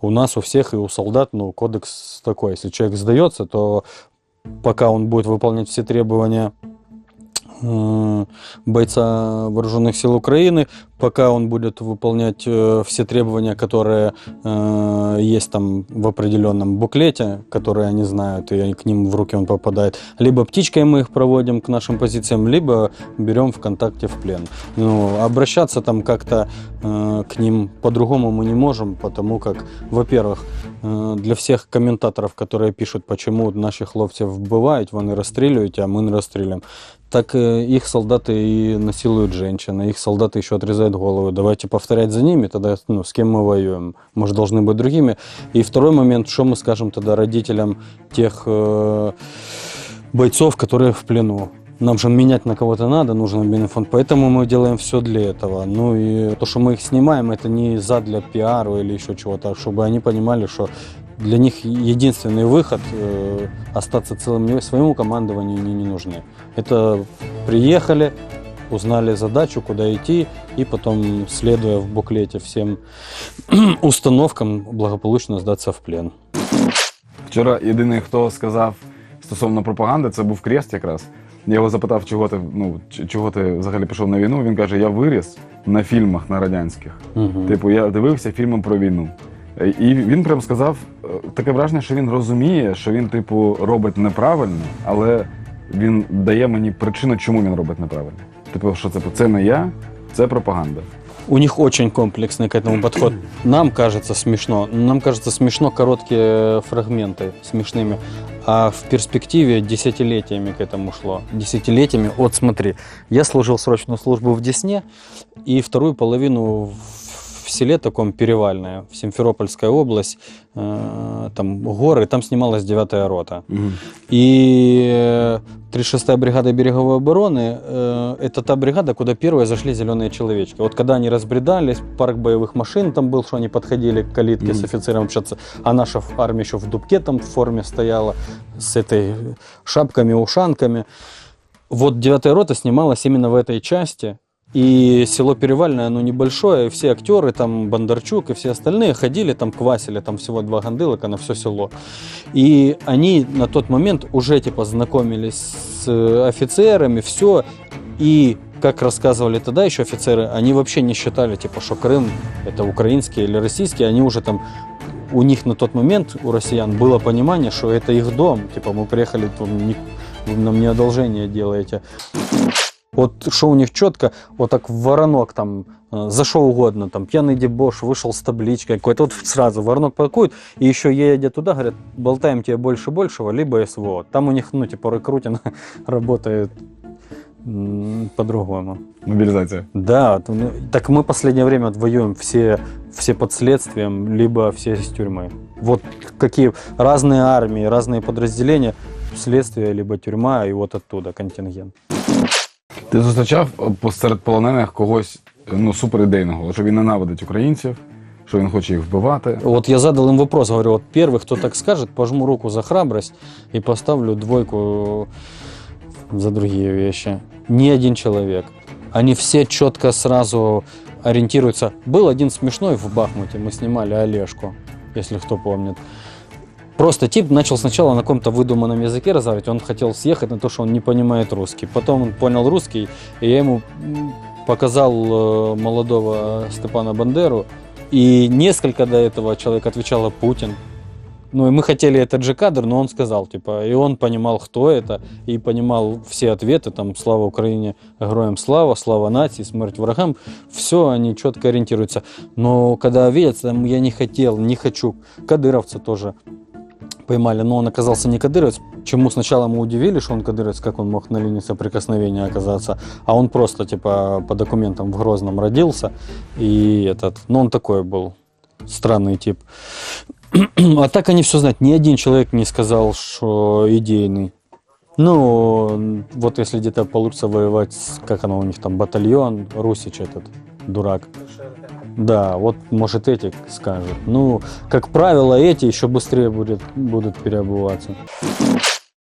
У нас у всех и у солдат, ну, кодекс такой. Если человек сдается, то пока он будет выполнять все требования бойца вооруженных сил Украины, пока он будет выполнять э, все требования, которые э, есть там в определенном буклете, которые они знают, и к ним в руки он попадает. Либо птичкой мы их проводим к нашим позициям, либо берем ВКонтакте в плен. Ну, обращаться там как-то э, к ним по-другому мы не можем, потому как, во-первых, э, для всех комментаторов, которые пишут, почему наши хлопцы вбивають, вони розстрілюють, а мы не розстрілюємо, так э, их солдаты и насилуют женщин, их солдаты еще отрезают голову. Давайте повторять за ними, тогда ну, с кем мы воюем? Мы же должны быть другими. И второй момент, что мы скажем тогда родителям тех э, бойцов, которые в плену? Нам же менять на кого-то надо, нужен бенефонд, поэтому мы делаем все для этого. Ну и то, что мы их снимаем, это не за для пиару или еще чего-то, а чтобы они понимали, что для них единственный выход э, остаться целым своему командованию не, не нужны. Это приехали, узнали задачу, куда идти, и потом, следуя в буклете всем установкам, благополучно сдаться в плен. Вчора єдиний, хто сказав стосовно пропаганди, це був Крест якраз. Я його запитав, чого ти, ну, чого ти взагалі пішов на війну. Він каже: я виріс на фільмах на радянських. Мгм. Типу, я дивився фільми про війну. І він прям сказав е, таке враження, що він розуміє, що він, типу, робить неправильно, але він дає мені причину, чому він робить неправильно. Типу, що це, це не я, це пропаганда. У них очень комплексный к этому подход. Нам кажется смешно. Нам кажется смешно короткие фрагменты смешными. А в перспективе десятилетиями к этому шло. Десятилетиями. Вот смотри, я служил срочную службу в Десне и вторую половину в в селе таком Перевальное, в Симферопольская область, э, там горы, там снималась 9 рота. И э, 36-я бригада береговой обороны э, это та бригада, куда первые зашли зеленые человечки. Вот когда они разбредались, парк боевых машин там был, что они подходили к калитке с Мгм. офицером общаться, а наша армия еще в дубке там в форме стояла с этой шапками, ушанками. Вот 9 рота снималась именно в этой части. И село Перевальное, оно небольшое, все актеры, там Бондарчук и все остальные ходили, там квасили, там всего два гандылока на все село. И они на тот момент уже типа знакомились с э, офицерами, все. И как рассказывали тогда еще офицеры, они вообще не считали, типа, что Крым это украинский или российский, они уже там у них на тот момент, у россиян, было понимание, что это их дом. Типа, мы приехали, тут не- вы нам не одолжение делаете. Вот что у них четко, вот так в воронок там, э, за что угодно, там пьяный дебош, вышел с табличкой какой-то, вот сразу воронок пакуют, и еще едя туда, говорят, болтаем тебе больше большего, либо СВО. Там у них, ну, типа, рекрутинг работает м, по-другому. Мобілізація. Да, то, ну, так мы последнее время вот воюем все, все под следствием, либо все из тюрьмы. Вот какие разные армии, разные подразделения, следствие, либо тюрьма, и вот оттуда контингент. Ти зустрічав е, посеред полонених когось ну, суперідейного, що він ненавидить українців, що він хоче їх вбивати. Вот я задал им вопрос, говорю, вот первый, кто так скажет, пожму руку за храбрость и поставлю двойку за другие вещи. Ни один человек. Они все четко сразу ориентируются. Был один смешной в Бахмуте, мы снимали Олежку, если кто помнит. Просто тип начал сначала на каком-то выдуманном языке разговаривать, он хотел съехать на то, что он не понимает русский. Потом он понял русский, и я ему показал э, молодого Степана Бандеру, и несколько до этого человек отвечало Путин. Ну и мы хотели этот же кадр, но он сказал, типа, и он понимал, кто это, и понимал все ответы, там, слава Украине, героям слава, слава нации, смерть врагам, все они четко ориентируются. Но когда видят, там, я не хотел, не хочу, кадыровца тоже поймали, но он оказался не кадыровец, чему сначала мы удивились, что он кадыровец, как он мог на линии соприкосновения оказаться, а он просто, типа, по документам в Грозном родился, и этот, ну, он такой был, странный тип. А так они все знают, ни один человек не сказал, что идейный. Ну, вот если где-то получится воевать, как оно у них там, батальон, Русич этот, дурак. Да, вот может эти скажут. Ну, как правило, эти еще быстрее будет, будут переобуваться.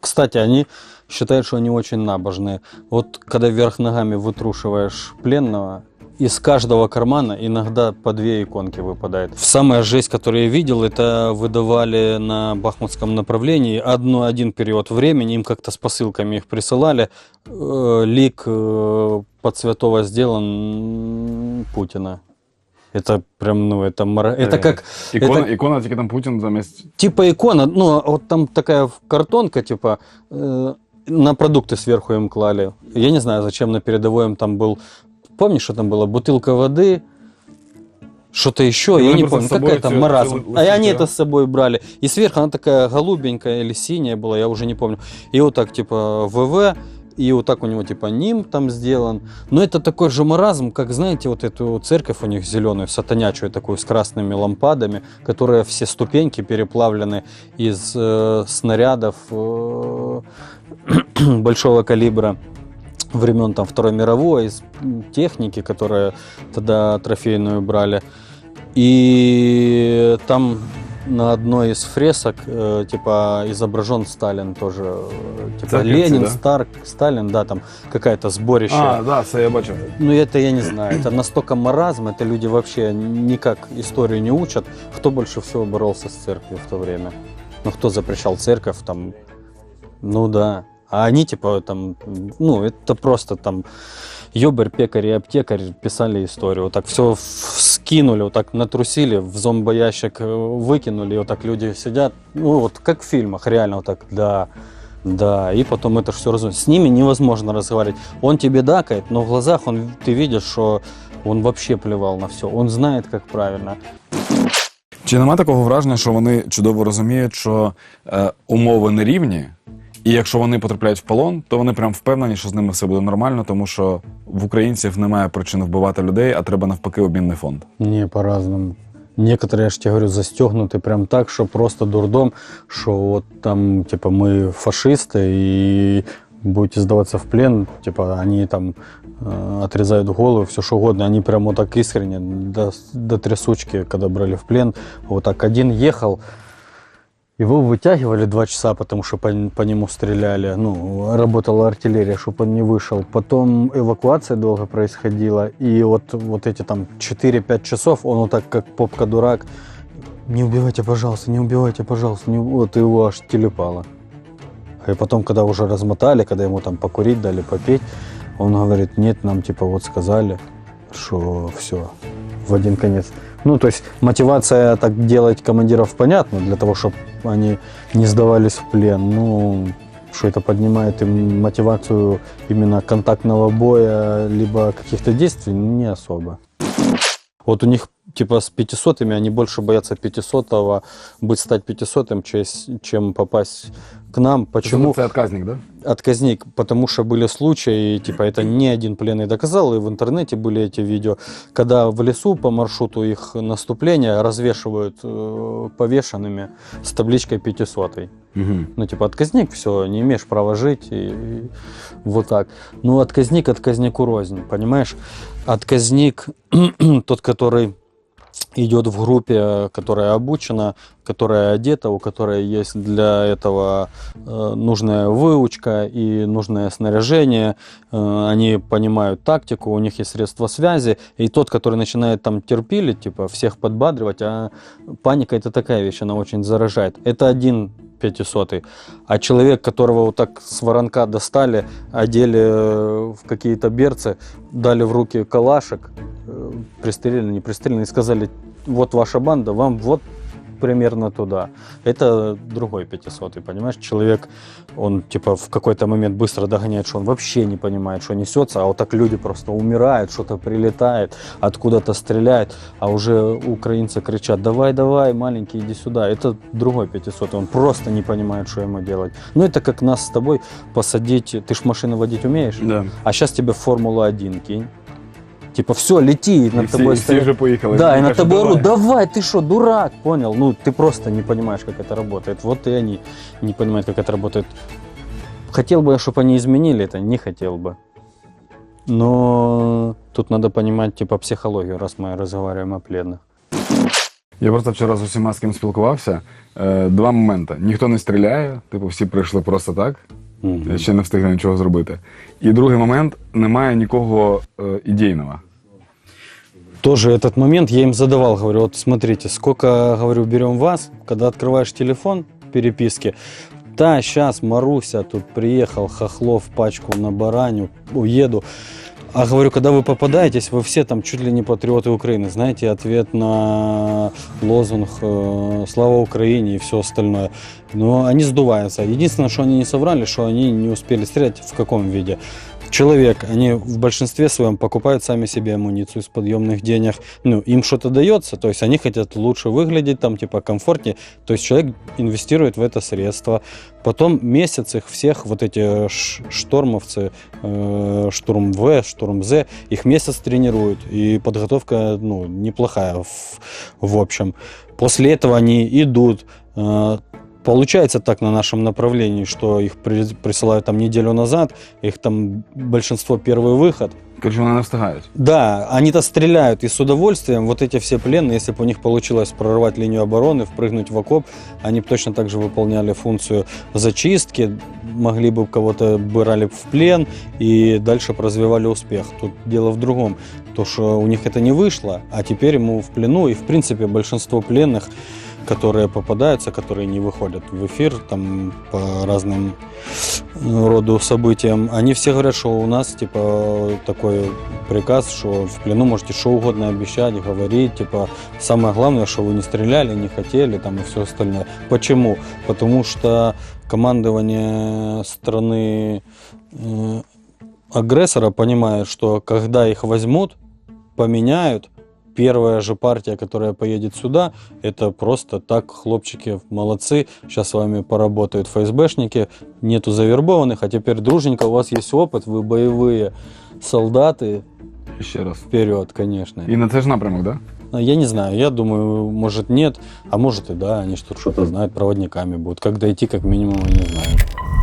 Кстати, они считают, что они очень набожные. Вот когда вверх ногами вытрушиваешь пленного из каждого кармана иногда по две иконки выпадает. Самая жесть, которую я видел, это выдавали на бахмутском направлении одно, один период времени, им как-то с посылками их присылали. Э, лик э, под святого сделан Путина. Это прям, ну, это, мора- это как... Ікона, это- ікона тільки там Путін замість. Типа икона, ну, вот там такая картонка, типа, э, на продукты сверху им клали. Я не знаю, зачем на передовой им там был... Помнишь, что там было? Бутылка воды, что-то еще, И я они не просто помню, с собой какая там эти маразм. лосины, А они да? это с собой брали. И сверху она такая голубенькая или синяя была, я уже не помню. И вот так, типа, ВВ, и вот так у него, типа, ним там сделан. Но это такой же маразм, как, знаете, вот эту церковь у них зеленую, сатанячую такую, с красными лампадами, которая все ступеньки переплавлены из э, снарядов э, большого калибра времен там Второй мировой, из техники, которая тогда трофейную брали. И там на одной из фресок э, типа изображен Сталин тоже. э, Типа Церковь, Ленин, да? Старк, Сталин, да, там какая-то сборище. А, да, це я бачив. Ну, это я не знаю. Это настолько маразм, это люди вообще никак историю не учат. Кто больше всего боролся с церковью в то время? Ну, кто запрещал церковь там? Ну, да. А они, типа, там, ну, это просто там ёбарь, пекарь и аптекарь писали историю. Вот так все скинули, вот так натрусили, в зомбоящик э, выкинули, и вот так люди сидят. Ну, вот как в фильмах, реально вот так, да, да, и потом это все разумеется. С ними невозможно разговаривать. Он тебе дакает, но в глазах он, ты видишь, что он вообще плевал на все. Он знает, как правильно. Чи нема такого враження, що вони чудово розуміють, що е, умови не рівні, і якщо вони потрапляють в полон, то вони прям впевнені, що з ними все буде нормально, тому що в українців немає причин вбивати людей, а треба навпаки обмінний фонд. Не, по-разному. Некоторые, я же тебе говорю, застегнуты прям так, что просто дурдом, что вот там, типа, мы фашисты и будете сдаваться в плен, типа, они там э, отрезают голову, все что угодно, они прям вот так искренне, до, до трясучки, когда брали в плен, вот так один ехал, его вытягивали два часа, потому что по, по нему стреляли. Ну, работала артиллерия, чтобы он не вышел. Потом эвакуация долго происходила. И вот, вот эти там 4-5 часов он вот так, как попка-дурак, не убивайте, пожалуйста, не убивайте, пожалуйста. Не... уб-». Вот его аж телепало. И потом, когда уже размотали, когда ему там покурить дали, попеть, он говорит, нет, нам типа вот сказали, что все, в один конец. Ну, то есть мотивация так делать командиров понятно, для того, чтобы они не сдавались в плен. Ну, что это поднимает им мотивацию именно контактного боя, либо каких-то действий, не особо. Вот у них типа с 500 они больше боятся 500 быть стать 500 чем попасть к нам. Почему? Це отказник, да? отказник, потому что были случаи, типа это не один пленный доказал, и в интернете были эти видео, когда в лесу по маршруту их наступления развешивают э, повешенными с табличкой 500 Угу. ну, типа, отказник, все, не имеешь права жить, и, и вот так. Ну, отказник отказнику рознь, понимаешь? Отказник, тот, который идет в группе, которая обучена, которая одета, у которой есть для этого э, нужная выучка и нужное снаряжение, э, они понимают тактику, у них есть средства связи, и тот, который начинает там терпилить, типа всех подбадривать, а паника это такая вещь, она очень заражает. Это один 500 а человек, которого вот так с воронка достали, одели э, в какие-то берцы, дали в руки калашек, э, пристрелили, не пристрелили, и сказали, вот ваша банда, вам вот примерно туда. Это другой 500 понимаешь? Человек, он типа в какой-то момент быстро догоняет, что он вообще не понимает, что несется, а вот так люди просто умирают, что-то прилетает, откуда-то стреляет, а уже украинцы кричат, давай, давай, маленький, иди сюда. Это другой 500 он просто не понимает, что ему делать. Ну это как нас с тобой посадить, ты ж машину водить умеешь? Да. А сейчас тебе в Формулу-1 кинь. Типа, все, лети, І над всі, тобой і всі стоят- вже поїхали. да, и Він на каже, тобой «Давай». орут, давай, ты что, дурак, понял? Ну, ты просто не понимаешь, как это работает. Вот и они не понимают, как это работает. Хотел бы я, чтобы они изменили это, не хотел бы. Но тут надо понимать, типа, психологию, раз мы разговариваем о пленных. Я просто вчора з усіма з ким спілкувався. Е, два моменти. Ніхто не стріляє, типу, всі прийшли просто так. тоже этот момент я им задавал, говорю, вот смотрите, сколько, говорю, берем вас, когда открываешь телефон, переписки, да, сейчас Маруся тут приехал, Хохлов пачку на бараню, уеду. А говорю, когда вы попадаетесь, вы все там чуть ли не патриоты Украины. Знаете, ответ на лозунг э, «Слава Украине» и все остальное. Но они сдуваются. Единственное, что они не соврали, что они не успели стрелять в каком виде. Человек, они в большинстве своем покупают сами себе амуницию из подъемных денег. Ну, им что-то дается, то есть они хотят лучше выглядеть, там, типа, комфортнее. То есть человек инвестирует в это средство. Потом месяц их всех, вот эти ш- штормовцы, э, штурм В, штурм З, их месяц тренируют. И подготовка, ну, неплохая в, в общем. После этого они идут, э, Получается так на нашем направлении, что их при- присылают там неделю назад, их там большинство первый выход. Коротше, вони не встигають. Да, они-то стреляют и с удовольствием. Вот эти все пленные, если бы у них получилось прорвать линию обороны, впрыгнуть в окоп, они бы точно так же выполняли функцию зачистки, могли бы кого-то брали в плен и дальше развивали успех. Тут дело в другом. То, что у них это не вышло, а теперь ему в плену, и в принципе большинство пленных которые попадаются, которые не выходят в эфир там по разным э, роду событиям, они все говорят, что у нас типа такой приказ, что в плену можете что угодно обещать, говорить, типа самое главное, что вы не стреляли, не хотели, там и все остальное. Почему? Потому что командование страны э, агрессора понимает, что когда их возьмут, поменяют, первая же партия, которая поедет сюда, это просто так, хлопчики, молодцы, сейчас с вами поработают ФСБшники, нету завербованных, а теперь дружненько, у вас есть опыт, вы боевые солдаты, Ще раз. вперед, конечно. І на цей напрямок? Да? А Я не знаю, я думаю, может нет, а может и да, они что-то что-то знают, проводниками будут. Как дойти, как минимум, я не знаю.